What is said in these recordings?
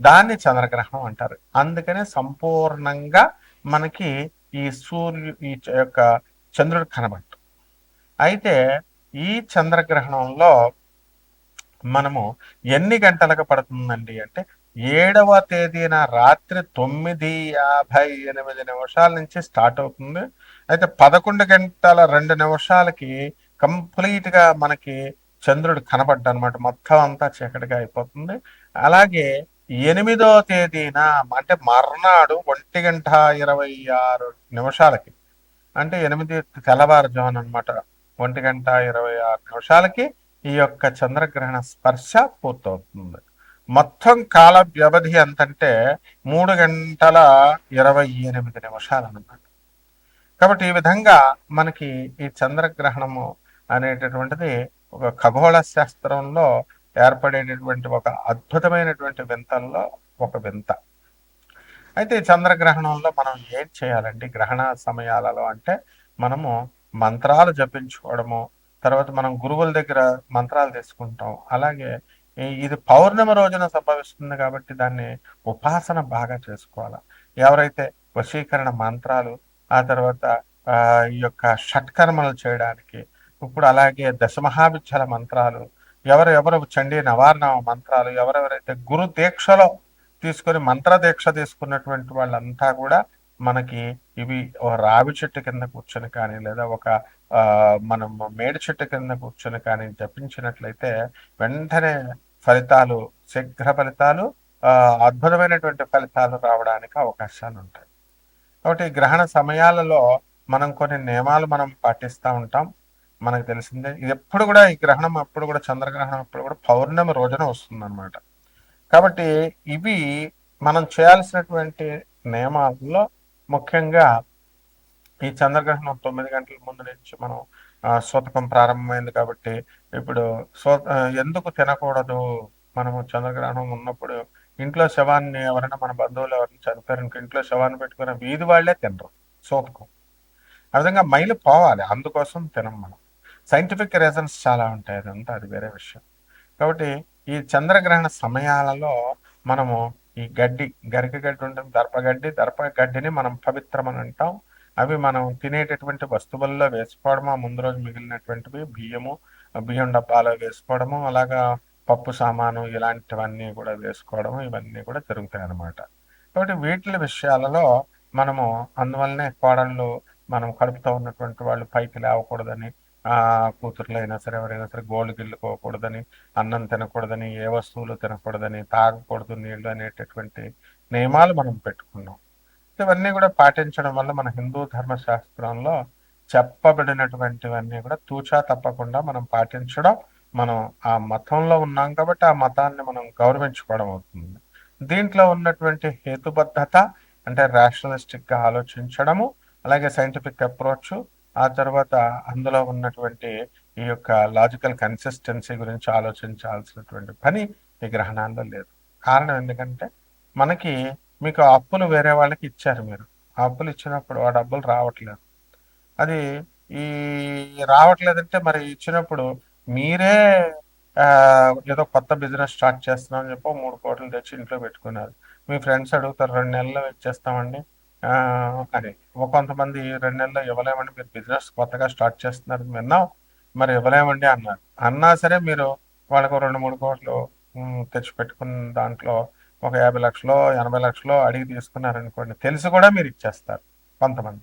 దాన్ని చంద్రగ్రహణం అంటారు. అందుకనే సంపూర్ణంగా మనకి ఈ సూర్యు ఈ యొక్క చంద్రుడు కనబట్టు అయితే ఈ చంద్రగ్రహణంలో మనము ఎన్ని గంటలకు పడుతుందండి అంటే ఏడవ తేదీన రాత్రి తొమ్మిది యాభై ఎనిమిది నిమిషాల నుంచి స్టార్ట్ అవుతుంది. అయితే పదకొండు గంటల రెండు నిమిషాలకి కంప్లీట్గా మనకి చంద్రుడు కనబడ్డ అనమాట మొత్తం అంతా చీకటిగా అయిపోతుంది. అలాగే ఎనిమిదో తేదీన అంటే మర్నాడు ఒంటి గంట ఇరవై ఆరు నిమిషాలకి అంటే ఎనిమిది తెల్లవారుజామున అన్నమాట ఒంటి గంట ఇరవై ఆరు నిమిషాలకి ఈ యొక్క చంద్రగ్రహణ స్పర్శ పూర్తవుతుంది. మొత్తం కాల వ్యవధి ఎంతంటే మూడు గంటల ఇరవై ఎనిమిది నిమిషాలు అన్నమాట కాబట్టి ఈ విధంగా మనకి ఈ చంద్రగ్రహణము అనేటటువంటిది ఒక ఖగోళ శాస్త్రంలో ఏర్పడేటటువంటి ఒక అద్భుతమైనటువంటి వింతల్లో ఒక వింత. అయితే చంద్రగ్రహణంలో మనం ఏం చేయాలండి? గ్రహణ సమయాలలో అంటే మనము మంత్రాలు జపించుకోవడము తర్వాత మనం గురువుల దగ్గర మంత్రాలు తీసుకుంటాం. అలాగే ఇది పౌర్ణమి రోజున సంభవిస్తుంది కాబట్టి దాన్ని ఉపాసన బాగా చేసుకోవాలి. ఎవరైతే వశీకరణ మంత్రాలు ఆ తర్వాత ఈ యొక్క షట్కర్మలు చేయడానికి ఇప్పుడు అలాగే దశమహావిద్యల మంత్రాలు ఎవరెవరు చండీ నవార్ణ మంత్రాలు ఎవరెవరైతే గురు దీక్షలో తీసుకొని మంత్ర దీక్ష తీసుకున్నటువంటి వాళ్ళంతా కూడా మనకి ఇవి ఒక రావి చెట్టు కింద కూర్చొని కానీ లేదా ఒక ఆ మనం మేడి చెట్టు కింద కూర్చొని కానీ జపించినట్లయితే వెంటనే ఫలితాలు శీఘ్ర ఫలితాలు అద్భుతమైనటువంటి ఫలితాలు రావడానికి అవకాశాలు ఉంటాయి. కాబట్టి గ్రహణ సమయాలలో మనం కొన్ని నియమాలు మనం పాటిస్తూ ఉంటాం. మనకు తెలిసిందే. ఇది ఎప్పుడు కూడా ఈ గ్రహణం అప్పుడు కూడా చంద్రగ్రహణం అప్పుడు కూడా పౌర్ణమి రోజున వస్తుందన్నమాట. కాబట్టి ఇవి మనం చేయాల్సినటువంటి నియమాల్లో ముఖ్యంగా ఈ చంద్రగ్రహణం తొమ్మిది గంటల ముందు నుంచి మనం సూతకం ప్రారంభమైంది కాబట్టి ఇప్పుడు సో ఎందుకు తినకూడదు? మనము చంద్రగ్రహణం ఉన్నప్పుడు ఇంట్లో శవాన్ని ఎవరైనా మన బంధువులు ఎవరైనా చనిపోయారు ఇంట్లో శవాన్ని పెట్టుకున్న వీధి వాళ్ళే తినరు సూతకం ఆ విధంగా మైలు పోవాలి. అందుకోసం తినం మనం. సైంటిఫిక్ రీజన్స్ చాలా ఉంటాయి అదంతా అది వేరే విషయం. కాబట్టి ఈ చంద్రగ్రహణ సమయాలలో మనము ఈ గడ్డి గరిక గడ్డి ఉంటుంది దర్పగడ్డి దర్ప గడ్డిని మనం పవిత్రమని అంటాం. అవి మనం తినేటటువంటి వస్తువుల్లో వేసుకోవడము ఆ ముందు రోజు మిగిలినటువంటివి బియ్యము బియ్యం డబ్బాలో వేసుకోవడము అలాగా పప్పు సామాను ఇలాంటివన్నీ కూడా వేసుకోవడము ఇవన్నీ కూడా జరుగుతాయి అన్నమాట కాబట్టి వీటి విషయాలలో మనము అందువల్లనే కోడళ్ళు మనం కడుపుతో ఉన్నటువంటి వాళ్ళు పైకి లేవకూడదని కూతుర్లు అయినా సరే ఎవరైనా సరే గోల్డ్ గిల్లుకోకూడదని అన్నం తినకూడదని ఏ వస్తువులు తినకూడదని తాగకూడదు నీళ్ళు అనేటటువంటి నియమాలు మనం పెట్టుకున్నాం. ఇవన్నీ కూడా పాటించడం వల్ల మన హిందూ ధర్మశాస్త్రంలో చెప్పబడినటువంటివన్నీ కూడా తూచా తప్పకుండా మనం పాటించడం మనం ఆ మతంలో ఉన్నాం కాబట్టి ఆ మతాన్ని మనం గౌరవించుకోవడం అవుతుంది. దీంట్లో ఉన్నటువంటి హేతుబద్ధత అంటే రేషనలిస్టిక్గా ఆలోచించడము అలాగే సైంటిఫిక్ అప్రోచ్ ఆ తర్వాత అందులో ఉన్నటువంటి ఈ యొక్క లాజికల్ కన్సిస్టెన్సీ గురించి ఆలోచించాల్సినటువంటి పని ఈ గ్రహణాల్లో లేదు. కారణం ఎందుకంటే మనకి మీకు అప్పులు వేరే వాళ్ళకి ఇచ్చారు మీరు. ఆ అప్పులు ఇచ్చినప్పుడు ఆ డబ్బులు రావట్లేదు. అది ఈ రావట్లేదంటే మరి ఇచ్చినప్పుడు మీరే ఏదో కొత్త బిజినెస్ స్టార్ట్ చేస్తున్నాం అని చెప్పి మూడు కోట్లు తెచ్చి ఇంట్లో పెట్టుకున్నారు. మీ ఫ్రెండ్స్ అడుగుతారు రెండు నెలల్లో ఇచ్చేస్తామండి. అదే కొంతమంది రెండు నెలల్లో ఇవ్వలేమండి మీరు బిజినెస్ కొత్తగా స్టార్ట్ చేస్తున్నారు విన్నాం. మరి ఇవ్వలేమండి అన్నారు. అన్నా సరే మీరు వాళ్ళకు రెండు మూడు కోట్లు తెచ్చిపెట్టుకున్న దాంట్లో ఒక యాభై లక్షలు ఎనభై లక్షలు అడిగి తీసుకున్నారనుకోండి తెలిసి కూడా మీరు ఇచ్చేస్తారు కొంతమంది.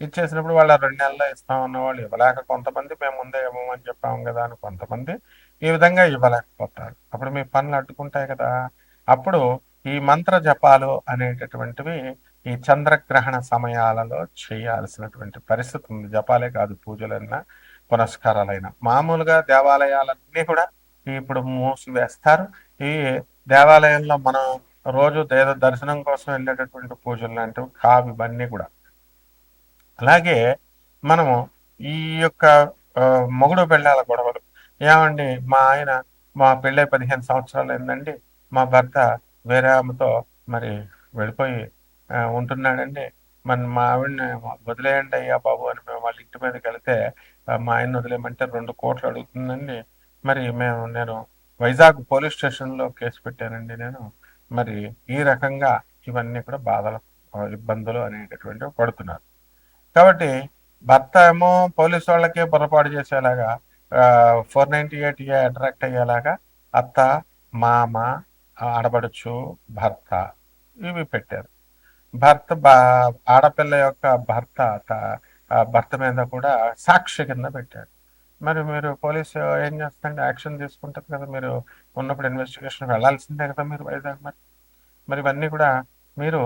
ఇచ్చేసినప్పుడు వాళ్ళ రెండు నెలల్లో ఇస్తాం వాళ్ళు ఇవ్వలేక కొంతమంది మేము ముందే ఇవ్వమని చెప్పాము కదా అని కొంతమంది ఈ విధంగా ఇవ్వలేకపోతారు. అప్పుడు మీ పనులు అడ్డుకుంటాయి కదా. అప్పుడు ఈ మంత్ర జపాలు అనేటటువంటివి ఈ చంద్రగ్రహణ సమయాలలో చేయాల్సినటువంటి పరిస్థితి ఉంది. జపాలే కాదు పూజలైనా పునస్కారాలైనా. మామూలుగా దేవాలయాలన్నీ కూడా ఇప్పుడు మూసివేస్తారు. ఈ దేవాలయంలో మనం రోజు దేవ దర్శనం కోసం వెళ్ళేటటువంటి పూజలు లాంటివి కావు ఇవన్నీ కూడా. అలాగే మనము ఈ యొక్క మొగుడు పెళ్ళాల గొడవలు. ఏమండి మా ఆయన మా పెళ్ళై పదిహేను సంవత్సరాలు ఏందండి మా భర్త వేరే ఆమెతో మరి వెళ్ళిపోయి ఉంటున్నాడండి. మన మా ఆవిడని వదిలేయండి అయ్యా బాబు అని మేము వాళ్ళ ఇంటి మీదకి వెళితే మా ఆయన వదిలేయమంటే రెండు కోట్లు అడుగుతుందండి. మరి మేము నేను వైజాగ్ పోలీస్ స్టేషన్లో కేసు పెట్టానండి నేను. మరి ఈ రకంగా ఇవన్నీ కూడా బాధలు ఇబ్బందులు అనేటటువంటివి పడుతున్నారు. కాబట్టి భర్త ఏమో పోలీస్ వాళ్ళకే పొరపాటు చేసేలాగా ఫోర్ నైంటీ ఎయిట్ అట్రాక్ట్ అయ్యేలాగా అత్త మామ ఆడబడుచు భర్త ఇవి పెట్టారు. భర్త ఆడపిల్ల యొక్క భర్త భర్త మీద కూడా సాక్షి కింద పెట్టాడు. మరి మీరు పోలీసు ఏం చేస్తారండి? యాక్షన్ తీసుకుంటారు కదా మీరు. ఉన్నప్పుడు ఇన్వెస్టిగేషన్ వెళ్ళాల్సిందే కదా మీరు వైజాగ్ మరి. మరి ఇవన్నీ కూడా మీరు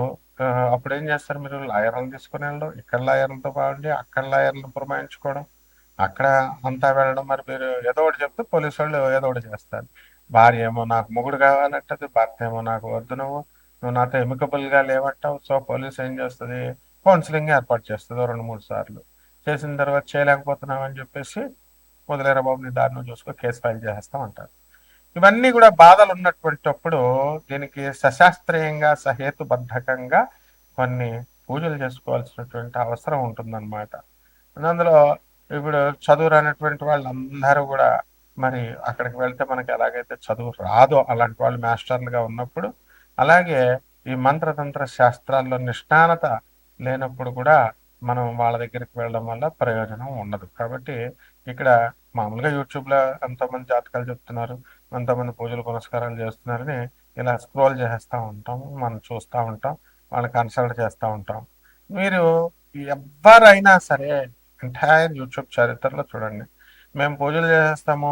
అప్పుడు ఏం చేస్తారు మీరు? లాయర్లు తీసుకుని వెళ్ళడం ఇక్కడ లాయర్లతో బాగుండి అక్కడ లాయర్లను పురమాయించుకోవడం అక్కడ అంతా వెళ్ళడం. మరి మీరు ఏదో ఒకటి చెప్తే పోలీసు వాళ్ళు ఏదో ఒకటి చేస్తారు. భార్య ఏమో నాకు మొగుడు కావాలంటది భర్త ఏమో నాకు వద్దు నువ్వు. నువ్వు నాతో ఎమికబుల్గా లేవంటావు సో పోలీస్ ఏం చేస్తుంది? కౌన్సిలింగ్ ఏర్పాటు చేస్తుంది రెండు మూడు సార్లు. చేసిన తర్వాత చేయలేకపోతున్నావు అని చెప్పేసి వదిలేరా బాబు నీ దారిని చూసుకో కేసు ఫైల్ చేస్తాం అంటారు ఇవన్నీ కూడా బాధలు ఉన్నటువంటిప్పుడు దీనికి సశాస్త్రీయంగా సహేతుబద్ధకంగా కొన్ని పూజలు చేసుకోవాల్సినటువంటి అవసరం ఉంటుందన్నమాట. అందులో ఇప్పుడు చదువు రానటువంటి వాళ్ళందరూ కూడా మరి అక్కడికి వెళ్తే మనకి ఎలాగైతే చదువు రాదో అలాంటి వాళ్ళు మాస్టర్లుగా ఉన్నప్పుడు అలాగే ఈ మంత్రతంత్ర శాస్త్రాల్లో నిష్ణానత లేనప్పుడు కూడా మనం వాళ్ళ దగ్గరికి వెళ్ళడం వల్ల ప్రయోజనం ఉండదు. కాబట్టి ఇక్కడ మామూలుగా యూట్యూబ్లో ఎంతోమంది జాతకాలు చెప్తున్నారు ఎంతోమంది పూజలు పునస్కారాలు చేస్తున్నారని ఇలా స్క్రోల్ చేస్తూ ఉంటాం మనం చూస్తూ ఉంటాం వాళ్ళని కన్సల్ట్ చేస్తూ ఉంటాం. మీరు ఎవరైనా సరే ఎంటైర్ యూట్యూబ్ చరిత్రలో చూడండి. మేము పూజలు చేసేస్తాము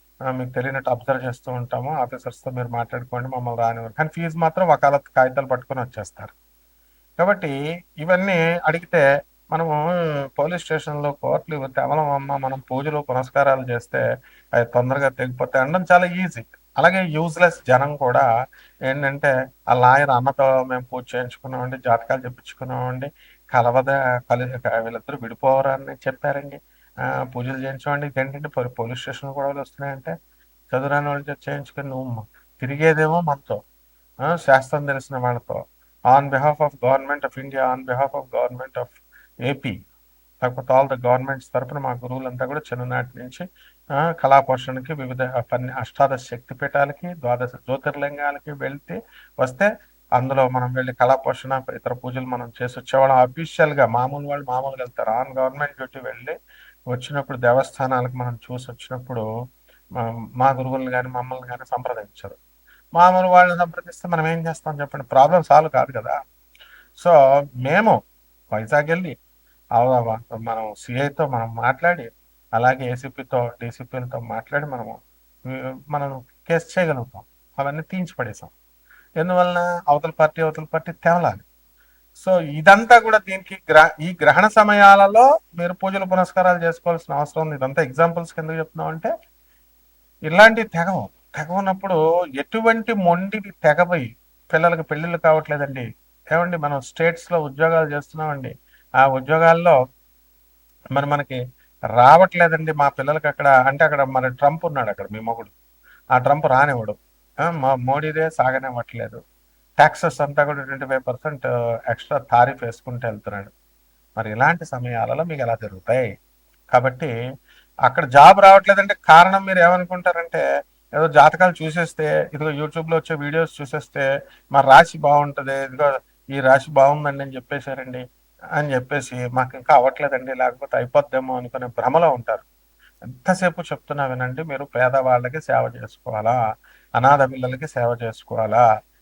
మీకు తెలియనట్టు అబ్జర్వ్ చేస్తూ ఉంటాము. ఆఫీసర్స్తో మీరు మాట్లాడుకోండి మమ్మల్ని రానివ్వరు. కానీ ఫీజు మాత్రం వకాలత్ కాగితాలు పట్టుకొని వచ్చేస్తారు. కాబట్టి ఇవన్నీ అడిగితే మనము పోలీస్ స్టేషన్లో కోర్టులు కేవలం అమ్మ మనం పూజలు పునస్కారాలు చేస్తే అవి తొందరగా తెగిపోతే అనడం చాలా ఈజీ. అలాగే యూజ్లెస్ జనం కూడా ఏంటంటే ఆ లాయర్ అన్నతో మేము పూజ చేయించుకున్నామండి జాతకాలు చెప్పించుకున్నామండి కలవద కలి వీళ్ళిద్దరు విడిపోవరని చెప్పారండి. పూజలు చేయించమండి. ఏంటంటే పోలీస్ స్టేషన్ గొడవలు వస్తున్నాయంటే చదువురాని వాళ్ళు చేయించుకొని నువ్వు తిరిగేదేమో మనతో. శాస్త్రం తెలిసిన వాళ్ళతో. On behalf of government of India on behalf of government of AP. లేకపోతే ఆల్ ద గవర్నమెంట్స్ తరపున మా గురువులంతా కూడా చిన్ననాటి నుంచి ఆ, వివిధ పన్ని అష్టాదశ శక్తి పీఠాలకి ద్వాదశ జ్యోతిర్లింగాలకి వెళ్తే వస్తే అందులో మనం వెళ్ళి కళాపోషణ ఇతర పూజలు మనం చేసి వచ్చేవాళ్ళం అఫీషియల్గా మామూలు వాళ్ళు మామూలుగా వెళ్తారు. ఆన్ గవర్నమెంట్ డ్యూటీ వెళ్ళి వచ్చినప్పుడు దేవస్థానాలకు మనం చూసి వచ్చినప్పుడు మా- గురువుల్ని కానీ మమ్మల్ని కానీ సంప్రదించరు. మామూలు వాళ్ళని సంప్రదిస్తే మనం ఏం చేస్తాం చెప్పండి? ప్రాబ్లం సాల్వ్ కాదు కదా. సో మేము వైజాగ్ వెళ్ళి మనం సిఐతో మనం మాట్లాడి అలాగే ఏసీపీతో డీసీపీలతో మాట్లాడి మనము మనం కేసు చేయగలుగుతాం. అవన్నీ తీయించి పడేసాం ఎందువలన? అవతల పార్టీ అవతల పార్టీ తేవలాలి. సో ఇదంతా కూడా దీనికి గ్రహ ఈ గ్రహణ సమయాలలో మీరు పూజలు పునస్కారాలు చేసుకోవాల్సిన అవసరం ఉంది ఇదంతా ఎగ్జాంపుల్స్ కింద చెప్తున్నాం అంటే ఇలాంటి తెగవు తెగవున్నప్పుడు ఎటువంటి మొండికి తెగపోయి పిల్లలకి పెళ్ళిళ్ళు కావట్లేదండి. ఏమండి మనం స్టేట్స్లో ఉద్యోగాలు చేస్తున్నామండి. ఆ ఉద్యోగాల్లో మరి మనకి రావట్లేదండి మా పిల్లలకి అక్కడ అంటే అక్కడ మన ట్రంప్ ఉన్నాడు అక్కడ మీ మొగుడు. ఆ ట్రంప్ రానివ్వడు. మా మోడీదే సాగనివ్వట్లేదు. ట్యాక్సెస్ అంతా కూడా twenty five percent uh, extra tariff వేసుకుంటూ వెళ్తున్నాడు. మరి ఇలాంటి సమయాలలో మీకు ఎలా జరుగుతాయి? కాబట్టి అక్కడ జాబ్ రావట్లేదంటే కారణం మీరు ఏమనుకుంటారంటే ఏదో జాతకాలు చూసేస్తే ఇదిగో యూట్యూబ్లో వచ్చే వీడియోస్ చూసేస్తే మా రాశి బాగుంటది ఇదిగో ఈ రాశి బాగుందండి అని చెప్పేశారండి అని చెప్పేసి మాకు ఇంకా అవ్వట్లేదండి లేకపోతే అయిపోద్దేమో అనుకునే భ్రమలో ఉంటారు. ఎంతసేపు చెప్తున్నా వినండి మీరు పేదవాళ్ళకి సేవ చేసుకోవాలా? అనాథ పిల్లలకి సేవ చేసుకోవాలా?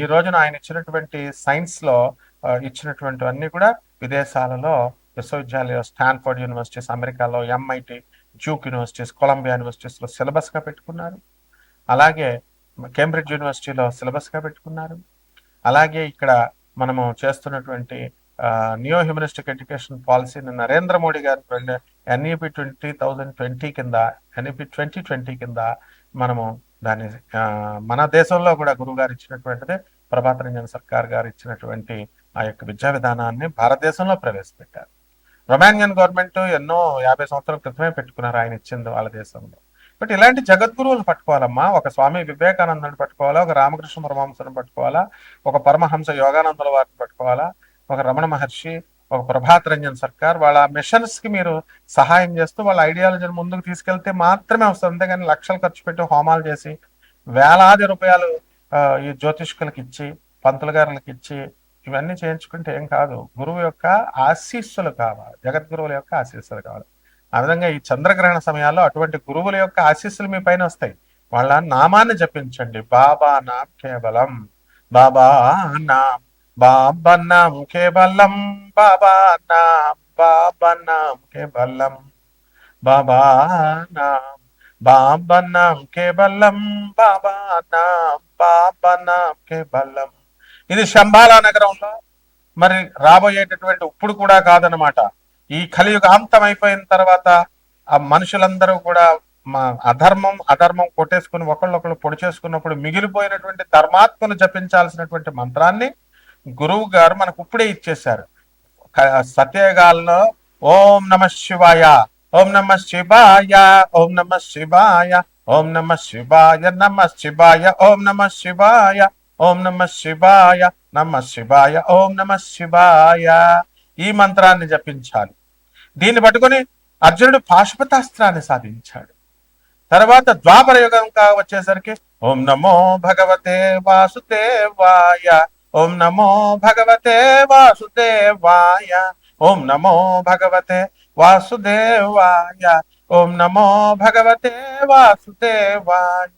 ఈ రోజున ఆయన ఇచ్చినటువంటి సైన్స్లో ఇచ్చినటువంటి ఇచ్చినటువంటివన్నీ కూడా విదేశాలలో విశ్వవిద్యాలయ స్టాన్ఫోర్డ్ యూనివర్సిటీస్ అమెరికాలో ఎంఐటి డ్యూక్ యూనివర్సిటీస్ కొలంబియా యూనివర్సిటీస్లో సిలబస్గా పెట్టుకున్నారు. అలాగే కేంబ్రిడ్జ్ యూనివర్సిటీలో సిలబస్గా పెట్టుకున్నారు. అలాగే ఇక్కడ మనము చేస్తున్నటువంటి న్యూ హ్యూమనిస్టిక్ ఎడ్యుకేషన్ పాలసీని Narendra Modi garu NEP twenty thousand twenty కింద ఎన్ఈపి ట్వంటీ ట్వంటీ కింద మనము దాన్ని మన దేశంలో కూడా గురువు గారు ఇచ్చినటువంటిది ప్రభాత రంజన్ సర్కార్ గారు ఇచ్చినటువంటి ఆ యొక్క విద్యా విధానాన్ని భారతదేశంలో ప్రవేశపెట్టారు. రొమానియన్ గవర్నమెంట్ ఎన్నో యాభై సంవత్సరాల క్రితమే పెట్టుకున్నారు ఆయన ఇచ్చింది వాళ్ళ దేశంలో. బట్ ఇలాంటి జగద్గురువులు పట్టుకోవాలమ్మా ఒక స్వామి వివేకానందని పట్టుకోవాలా ఒక రామకృష్ణ పరమహంసను పట్టుకోవాలా ఒక పరమహంస యోగానందుల వారిని పట్టుకోవాలా ఒక రమణ మహర్షి ఒక ప్రభాత్ రంజన్ సర్కార్ వాళ్ళ మిషన్స్కి మీరు సహాయం చేస్తూ వాళ్ళ ఐడియాలజీని ముందుకు తీసుకెళ్తే మాత్రమే వస్తుంది. అంతేగాని లక్షలు ఖర్చు పెట్టి హోమాలు చేసి వేలాది రూపాయలు ఈ జ్యోతిష్కులకి ఇచ్చి పంతులు గారులకు ఇచ్చి ఇవన్నీ చేయించుకుంటే ఏం కాదు. గురువు యొక్క ఆశీస్సులు కావాలి. జగద్గురువుల యొక్క ఆశీస్సులు కావాలి. ఆ విధంగా ఈ చంద్రగ్రహణ సమయాల్లో అటువంటి గురువుల యొక్క ఆశీస్సులు మీ పైన వస్తాయి. వాళ్ళ నామాన్ని జపించండి. బాబా నామ్ కేవలం. బాబా నామ్ బాబా నామ్ కేవలం బాబా నామ్ బాబా నామ్ కేవలం బాబా నామ్ బాబా నామ్ కేవలం బాబా నామ్ కేవలం. ఇది శంబాలా నగరంలో మరి రాబోయేటటువంటి ఇప్పుడు కూడా కాదనమాట ఈ కలియుగ అంతం అయిపోయిన తర్వాత ఆ మనుషులందరూ కూడా మా అధర్మం అధర్మం కొట్టేసుకుని ఒకళ్ళొకళ్ళు పొడి చేసుకున్నప్పుడు మిగిలిపోయినటువంటి ధర్మాత్మను జపించాల్సినటువంటి మంత్రాన్ని గురువు గారు మనకు ఇప్పుడే ఇచ్చేశారు. సత్యగాల్లో ఓం నమ శివాయ ఓం నమ శివాయ ఓం నమ శివాయ ఓం నమ శివాయ నమ శివాయ ఓం నమ శివాయ ఓం నమ శివాయ నమ శివాయ ఓం నమ శివాయ. ఈ మంత్రాన్ని జపించాలి. దీన్ని పట్టుకొని అర్జునుడు పాశుపతాస్త్రాన్ని సాధించాడు. తర్వాత ద్వాపర యుగం వచ్చేసరికి ఓం నమో భగవతే వాసుదేవాయ ఓం నమో భగవతే వాసుదేవాయ. ఓం నమో భగవతే వాసుదేవాయ. ఓం నమో భగవతే వాసుదేవాయ.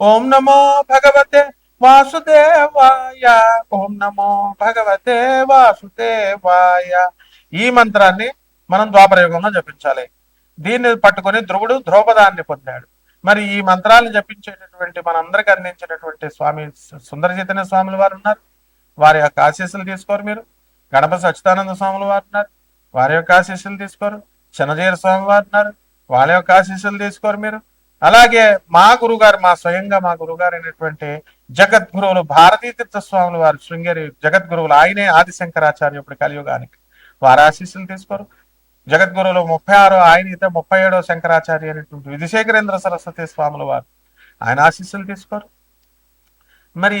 ఓం నమో భగవతే వాసుదేవాయ. ఓం నమో భగవతే వాసుదేవాయ. ఈ మంత్రాన్ని మనం ద్వాపరయుగంలో జపించాలి. దీన్ని పట్టుకొని ధ్రువుడు ద్రౌపదాన్ని పొందాడు. మరి ఈ మంత్రాలను జపించేటటువంటి మనందరికి అందించినటువంటి స్వామి సుందర చైతన్య స్వాముల వారు ఉన్నారు. వారి యొక్క ఆశీస్సులు తీసుకోరు మీరు. గణపతి సచ్చిదానంద స్వాములు వారు వారి యొక్క ఆశీస్సులు తీసుకోరు. చిన్నజీర స్వామి వారు వాళ్ళ యొక్క ఆశీస్సులు తీసుకోరు మీరు. అలాగే మా గురుగారు మా స్వయంగా మా గురుగారు అయినటువంటి జగద్గురువులు భారతీ తీర్థ స్వాములు వారు శృంగేరి జగద్గురువులు ఆయనే ఆదిశంకరాచార్య ఇప్పుడు కలియుగానికి. వారి ఆశీస్సులు తీసుకోరు. జగద్గురువులు ముప్పై ఆరో ఆయన అయితే ముప్పై ఏడో శంకరాచార్య అనేటువంటి విధిశేఖరేంద్ర సరస్వతి స్వాముల వారు. ఆయన ఆశీస్సులు తీసుకోరు. మరి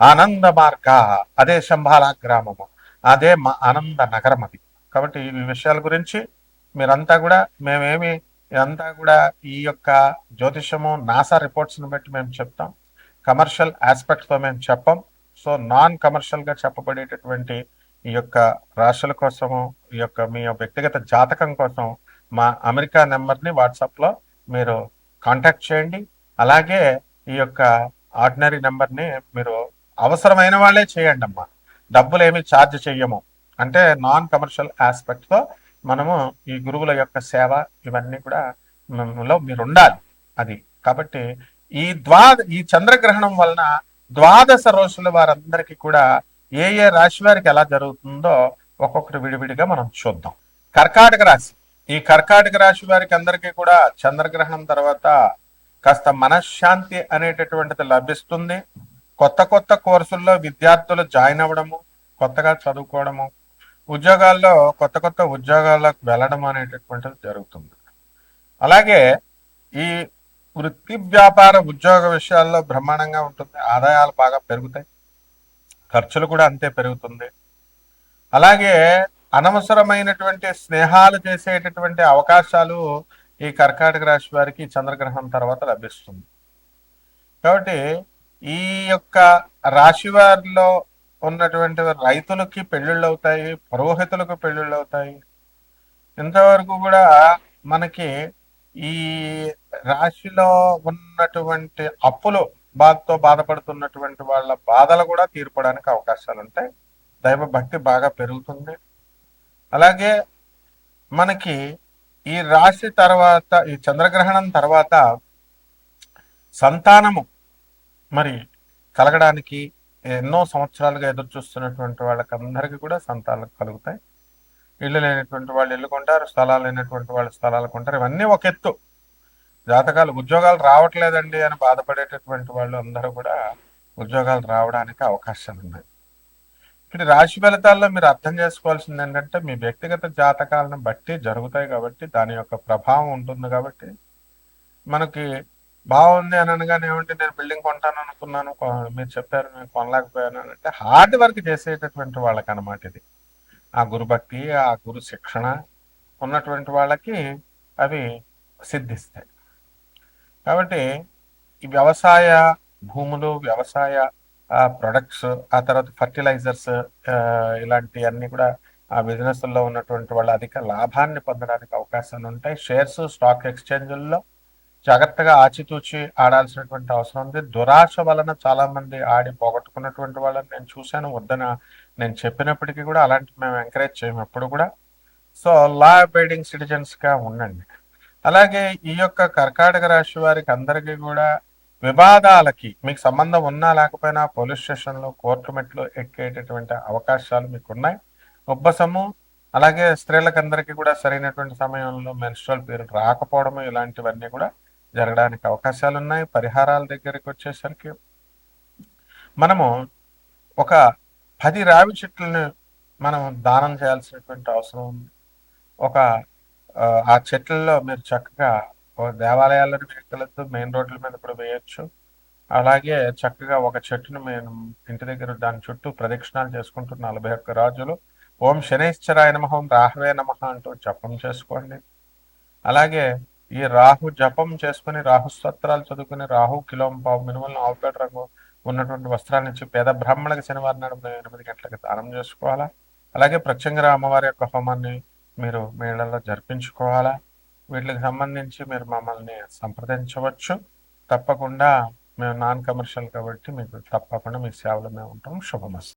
ఆనంద మార్గ అదే శంభాల గ్రామము అదే మా ఆనంద నగరం అది. కాబట్టి ఈ విషయాల గురించి మీరంతా కూడా మేమేమి ఇదంతా కూడా ఈ యొక్క జ్యోతిషము నాసా రిపోర్ట్స్ని బట్టి మేము చెప్తాం. కమర్షియల్ ఆస్పెక్ట్తో మేము చెప్పం. సో నాన్ కమర్షియల్గా చెప్పబడేటటువంటి ఈ యొక్క రాశుల కోసము ఈ యొక్క మీ వ్యక్తిగత జాతకం కోసం మా అమెరికా నెంబర్ని వాట్సాప్లో మీరు కాంటాక్ట్ చేయండి. అలాగే ఈ యొక్క ఆర్డినరీ నెంబర్ని మీరు అవసరమైన వాళ్ళే చేయండి అమ్మా డబ్బులు ఏమి ఛార్జ్ చెయ్యము. అంటే నాన్ కమర్షియల్ ఆస్పెక్ట్తో మనము ఈ గురువుల యొక్క సేవ ఇవన్నీ కూడా లో మీరు ఉండాలి అది కాబట్టి ఈ ద్వా ఈ చంద్రగ్రహణం వలన ద్వాదశ రోజుల వారందరికీ కూడా ఏ ఏ రాశి వారికి ఎలా జరుగుతుందో ఒక్కొక్కటి విడివిడిగా మనం చూద్దాం. కర్కాటక రాశి. ఈ కర్కాటక రాశి వారికి అందరికీ కూడా చంద్రగ్రహణం తర్వాత కాస్త మనశ్శాంతి అనేటటువంటిది లభిస్తుంది. కొత్త కొత్త కోర్సుల్లో విద్యార్థులు జాయిన్ అవ్వడము కొత్తగా చదువుకోవడము ఉద్యోగాల్లో కొత్త కొత్త ఉద్యోగాలకు వెళ్ళడం అనేటటువంటిది జరుగుతుంది. అలాగే ఈ వృత్తి వ్యాపార ఉద్యోగ విషయాల్లో బ్రహ్మాండంగా ఉంటుంది ఆదాయాలు బాగా పెరుగుతాయి ఖర్చులు కూడా అంతే పెరుగుతుంది. అలాగే అనవసరమైనటువంటి స్నేహాలు చేసేటటువంటి అవకాశాలు ఈ కర్కాటక రాశి వారికి చంద్రగ్రహం తర్వాత లభిస్తుంది. కాబట్టి ఈ యొక్క రాశి వారిలో ఉన్నటువంటి రైతులకి పెళ్ళిళ్ళు అవుతాయి పురోహితులకు పెళ్ళిళ్ళు అవుతాయి. ఇంతవరకు కూడా మనకి ఈ రాశిలో ఉన్నటువంటి అప్పులు బాధతో బాధపడుతున్నటువంటి వాళ్ళ బాధలు కూడా తీర్పడానికి అవకాశాలు ఉంటాయి. దైవ భక్తి బాగా పెరుగుతుంది. అలాగే మనకి ఈ రాశి తర్వాత ఈ చంద్రగ్రహణం తర్వాత సంతానము మరి కలగడానికి ఎన్నో సంవత్సరాలుగా ఎదురు చూస్తున్నటువంటి వాళ్ళకి అందరికీ కూడా సంతానాలు కలుగుతాయి. ఇల్లు లేనటువంటి వాళ్ళు ఇల్లు కొంటారు స్థలాలు లేనటువంటి వాళ్ళు స్థలాలు కొంటారు. ఇవన్నీ ఒక ఎత్తు. జాతకాలు ఉద్యోగాలు రావట్లేదండి అని బాధపడేటటువంటి వాళ్ళు అందరూ కూడా ఉద్యోగాలు రావడానికి అవకాశం ఉంది. ఇక్కడ రాశి ఫలితాల్లో మీరు అర్థం చేసుకోవాల్సింది ఏంటంటే మీ వ్యక్తిగత జాతకాలను బట్టి జరుగుతాయి కాబట్టి దాని యొక్క ప్రభావం ఉంటుంది కాబట్టి మనకి బాగుంది అని అనగానే ఏమంటే నేను బిల్డింగ్ కొంటాను అనుకున్నాను మీరు చెప్పారు నేను కొనలేకపోయాను అంటే హార్డ్ వర్క్ చేసేటటువంటి వాళ్ళకి అనమాట ఇది. ఆ గురుభక్తి ఆ గురు శిక్షణ ఉన్నటువంటి వాళ్ళకి అవి సిద్ధిస్తాయి. కాబట్టి ఈ వ్యవసాయ భూములు వ్యవసాయ ప్రొడక్ట్స్ ఆ తర్వాత ఫర్టిలైజర్స్ ఇలాంటి అన్ని కూడా ఆ బిజినెస్లో ఉన్నటువంటి వాళ్ళు అధిక లాభాన్ని పొందడానికి అవకాశాలు ఉంటాయి షేర్స్ స్టాక్ ఎక్స్చేంజ్ల్లో జాగ్రత్తగా ఆచితూచి ఆడాల్సినటువంటి అవసరం ఉంది. దురాశ వలన చాలా మంది ఆడి పోగొట్టుకున్నటువంటి వాళ్ళని నేను చూశాను. వద్దన నేను చెప్పినప్పటికీ కూడా అలాంటి మేము ఎంకరేజ్ చేయము ఎప్పుడు కూడా. సో లా అబైడింగ్ సిటిజన్స్గా ఉండండి. అలాగే ఈ యొక్క కర్కాటక రాశి వారికి అందరికీ కూడా వివాదాలకి మీకు సంబంధం ఉన్నా లేకపోయినా పోలీస్ స్టేషన్లో కోర్టు మెట్లు ఎక్కేటటువంటి అవకాశాలు మీకు ఉన్నాయి ఉబ్బసము అలాగే స్త్రీలకు అందరికీ కూడా సరైనటువంటి సమయంలో మెన్స్ట్రల్ పీరియడ్ రాకపోవడము ఇలాంటివన్నీ కూడా జరగడానికి అవకాశాలు ఉన్నాయి పరిహారాల దగ్గరికి వచ్చేసరికి మనము ఒక పది రావి చెట్లను మనం దానం చేయాల్సినటువంటి అవసరం ఉంది. ఒక ఆ, చెట్లలో మీరు చక్కగా ఒక దేవాలయాలను వేయగలదు మెయిన్ రోడ్ల మీద కూడా వేయచ్చు. అలాగే చక్కగా ఒక చెట్టును మేము ఇంటి దగ్గర దాని చుట్టూ ప్రదక్షిణాలు చేసుకుంటున్న నలభై ఒక్క రాజులు ఓం శనేశ్వరాయ నమ ఓం రాహవే నమ అంటూ జపం చేసుకోండి. అలాగే ఈ రాహు జపం చేసుకుని రాహు స్తోత్రాలు చదువుకుని రాహు కిలోం పావు మినుమలను ఆవుపేట రంగు ఉన్నటువంటి వస్త్రాన్ని ఇచ్చి పేద బ్రాహ్మణులకు శనివారం నాడు ఎనిమిది గంటలకు దానం చేసుకోవాలా? అలాగే ప్రత్యంగర అమ్మవారి యొక్క హోమాన్ని మీరు మేళల్లో జరిపించుకోవాలా? వీటికి సంబంధించి మీరు మమ్మల్ని సంప్రదించవచ్చు. తప్పకుండా మేము నాన్ కమర్షియల్ కాబట్టి మీకు తప్పకుండా మీ సేవలు మేము ఉంటాం. శుభమస్తు.